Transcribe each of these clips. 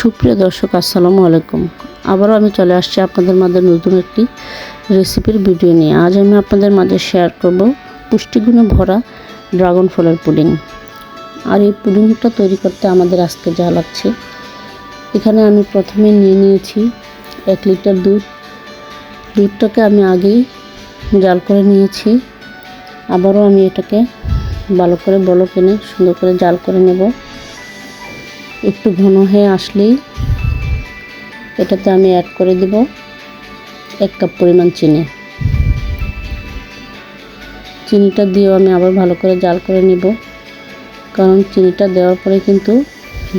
সুপ্রিয় দর্শক, আসসালামু আলাইকুম। আবারও আমি চলে আসছি আপনাদের মাঝে নতুন একটি রেসিপির ভিডিও নিয়ে। আজ আমি আপনাদের মাঝে শেয়ার করব পুষ্টিগুণে ভরা ড্রাগন ফলের পুডিং। আর এই পুডিংটা তৈরি করতে আমাদের আজকে যা লাগছে, এখানে আমি প্রথমে নিয়ে নিয়েছি এক লিটার দুধ। দুধটাকে আমি আগেই জাল করে নিয়েছি। আবারও আমি এটাকে ভালো করে বলো কিনে সুন্দর করে জাল করে নেব। একটু ঘন হয়ে আসলেই এটাতে আমি অ্যাড করে দেব এক কাপ পরিমাণ চিনি। চিনিটা দিয়েও আমি আবার ভালো করে জাল করে নিব, কারণ চিনিটা দেওয়ার পরে কিন্তু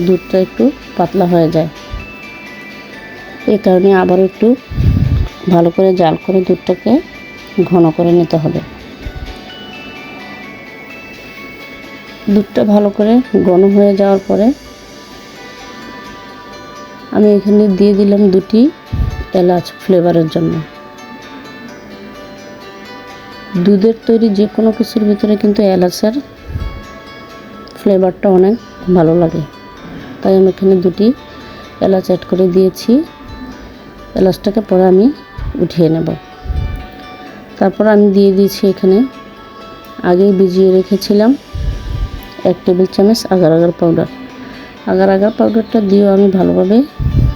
দুধটা একটু পাতলা হয়ে যায়। এই কারণে আবার একটু ভালো করে জাল করে দুধটাকে ঘন করে নিতে হবে। দুধটা ভালো করে ঘন হয়ে যাওয়ার পরে আমি এখানে দিয়ে দিলাম দুটি এলাচ ফ্লেভারের জন্য। দুধের তৈরি যে কোনো কিছুর ভিতরে কিন্তু এলাচের ফ্লেভারটা অনেক ভালো লাগে। তাই আমি এখানে দুটি এলাচ অ্যাড করে দিয়েছি। এলাচটাকে পরে আমি উঠিয়ে নেব। তারপর আমি দিয়ে দিয়েছি এখানে আগেই ভিজিয়ে রেখেছিলাম এক টেবিল চামচ agar agar powder agar agar পাউডারটা দিয়েও আমি ভালোভাবে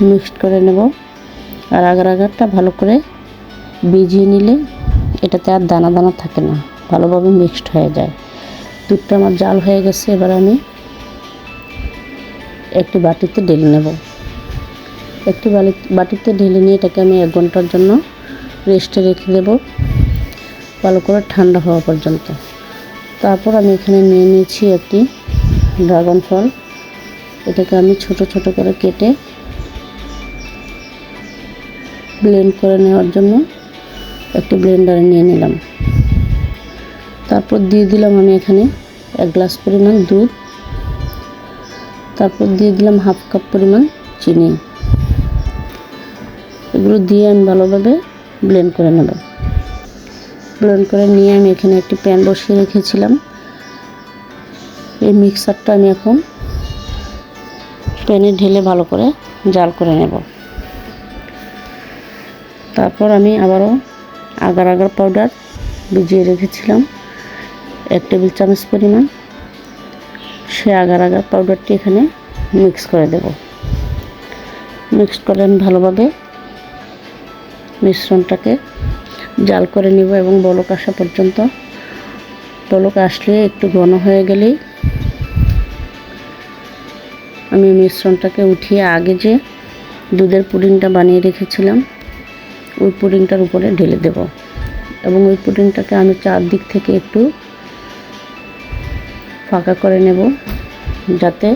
মিক্সড করে নেব। আর আগার আগারটা ভালো করে ভিজিয়ে নিলে এটাতে আর দানা দানা থাকে না, ভালোভাবে মিক্সড হয়ে যায়। দুধটা আমার জাল হয়ে গেছে, এবার আমি একটি বাটিতে ঢেলে নেব। একটি বাটিতে ঢেলে নিয়ে এটাকে আমি এক ঘণ্টার জন্য রেস্টে রেখে দেব, ভালো করে ঠান্ডা হওয়া পর্যন্ত। তারপর আমি এখানে নিয়ে নিয়েছি একটি ড্রাগন ফল। এটাকে আমি ছোট ছোট করে কেটে ব্লেন্ড করে নেওয়ার জন্য একটি ব্লেন্ডারে নিয়ে নিলাম। তারপর দিয়ে দিলাম আমি এখানে এক গ্লাস পরিমাণ দুধ। তারপর দিয়ে দিলাম হাফ কাপ পরিমাণ চিনি। এগুলো দিয়ে আমি ভালোভাবে ব্লেন্ড করে নেব। ব্লেন্ড করে নিয়ে আমি এখানে একটি প্যান বসিয়ে রেখেছিলাম। এই মিক্সারটা আমি এখন প্যানে ঢেলে ভালো করে জাল করে নেব। তারপর আমি আবারও আগার আগার পাউডার ভিজিয়ে রেখেছিলাম। এক টেবিল চামচ পরিমাণ। সে আগার আগার পাউডারটি এখানে মিক্স করে দেব। মিক্স করে আমি ভালোভাবে মিশ্রণটাকে জাল করে নিব এবং বলক আসা পর্যন্ত। বলক আসলে একটু ঘন হয়ে গেলেই আমি মিশ্রণটাকে উঠিয়ে আগে যে দুধের পুডিংটা বানিয়ে রেখেছিলাম, ওই পুডিংটার উপরে ঢেলে দেব। এবং ওই পুডিংটাকে আমি চারদিক থেকে একটু ফাঁকা করে নেব, যাতে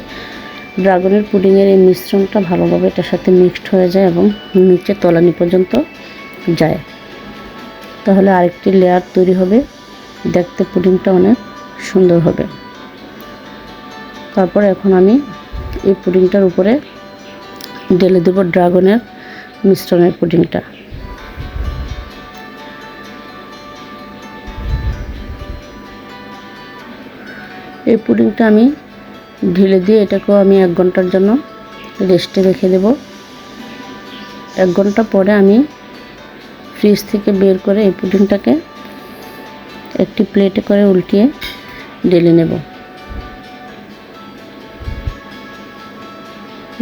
ড্রাগনের পুডিংয়ের এই মিশ্রণটা ভালোভাবে এটার সাথে মিক্সড হয়ে যায় এবং নিচে তলানি পর্যন্ত যায়। তাহলে আরেকটি লেয়ার তৈরি হবে, দেখতে পুডিংটা অনেক সুন্দর হবে। তারপর এখন আমি এই পুডিংটার উপরে ঢেলে দেবো ড্রাগনের মিশ্রণের পুডিংটা। এই পুডিংটা আমি ঢেলে দিয়ে এটাকেও আমি এক ঘণ্টার জন্য রেস্টে রেখে দেব। এক ঘণ্টা পরে আমি ফ্রিজ থেকে বের করে এই পুডিংটাকে একটি প্লেটে করে উল্টিয়ে ঢেলে নেব।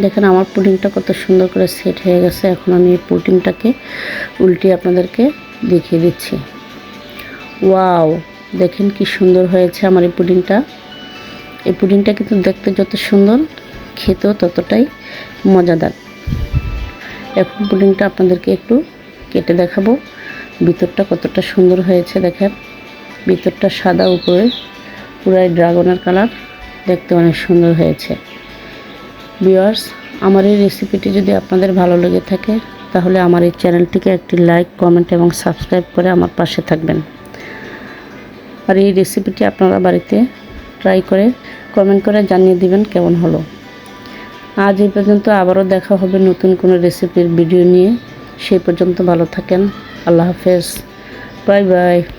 দেখেন আমার পুডিংটা কত সুন্দর করে সেট হয়ে গেছে। এখন আমি এই পুডিংটাকে উল্টিয়ে আপনাদেরকে দেখিয়ে দিচ্ছি। ওয়াও, দেখেন কি সুন্দর হয়েছে আমার এই পুডিংটা। এই পুডিংটা কিন্তু দেখতে যত সুন্দর, খেতেও ততটাই মজাদার। এখন পুডিংটা আপনাদেরকে একটু কেটে দেখাবো। ভিতরটা কতটা সুন্দর হয়েছে দেখেন। ভিতরটা সাদা উপরে, পুরাই ড্রাগনের কালার, দেখতে অনেক সুন্দর হয়েছে। ভিওয়ার্স আমার এই রেসিপিটি যদি আপনাদের ভালো লেগে থাকে, তাহলে আমার এই চ্যানেলটিকে একটি লাইক, কমেন্ট এবং সাবস্ক্রাইব করে আমার পাশে থাকবেন। আর এই রেসিপিটি আপনারা বাড়িতে ট্রাই করে কমেন্ট করে জানিয়ে দিবেন কেমন হলো। আজ এই পর্যন্ত আবারও দেখা হবে নতুন কোনো রেসিপির ভিডিও নিয়ে। সেই পর্যন্ত ভালো থাকেন। আল্লাহ হাফেজ। Bye bye.